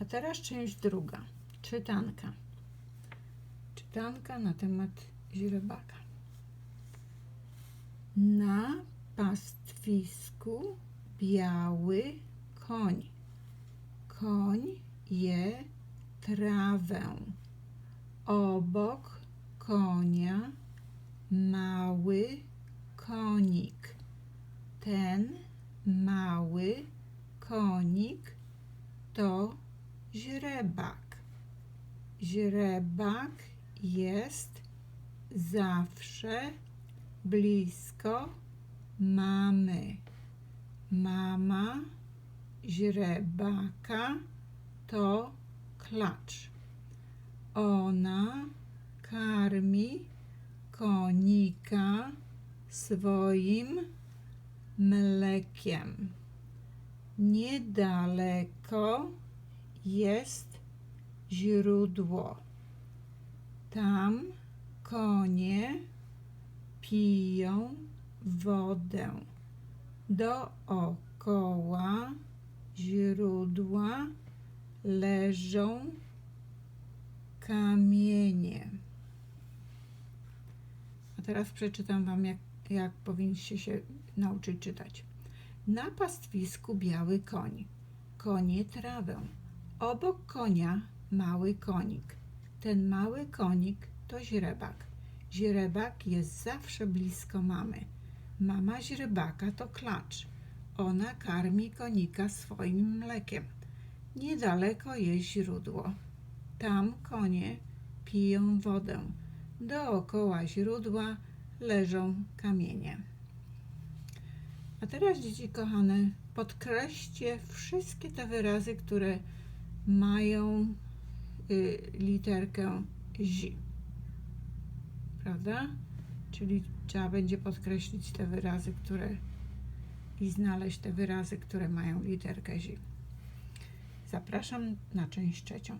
A teraz część druga. Czytanka. Czytanka na temat źrebaka. Na pastwisku biały koń. Koń je trawę. Obok konia mały konik. Ten mały konik to źrebak. Źrebak jest zawsze blisko mamy. Mama źrebaka to klacz. Ona karmi konika swoim mlekiem. Niedaleko jest źródło. Tam konie piją wodę. Dookoła źródła leżą kamienie. A teraz przeczytam Wam, jak, jak powinniście się nauczyć czytać. Na pastwisku biały koń. Konie trawę. Obok konia mały konik. Ten mały konik to źrebak. Źrebak jest zawsze blisko mamy. Mama źrebaka to klacz. Ona karmi konika swoim mlekiem. Niedaleko jest źródło. Tam konie piją wodę. Dookoła źródła leżą kamienie. A teraz, dzieci kochane, podkreślcie wszystkie te wyrazy, które mają y, literkę zi. Prawda? Czyli trzeba będzie podkreślić te wyrazy, które i znaleźć te wyrazy, które mają literkę zi. Zapraszam na część trzecią.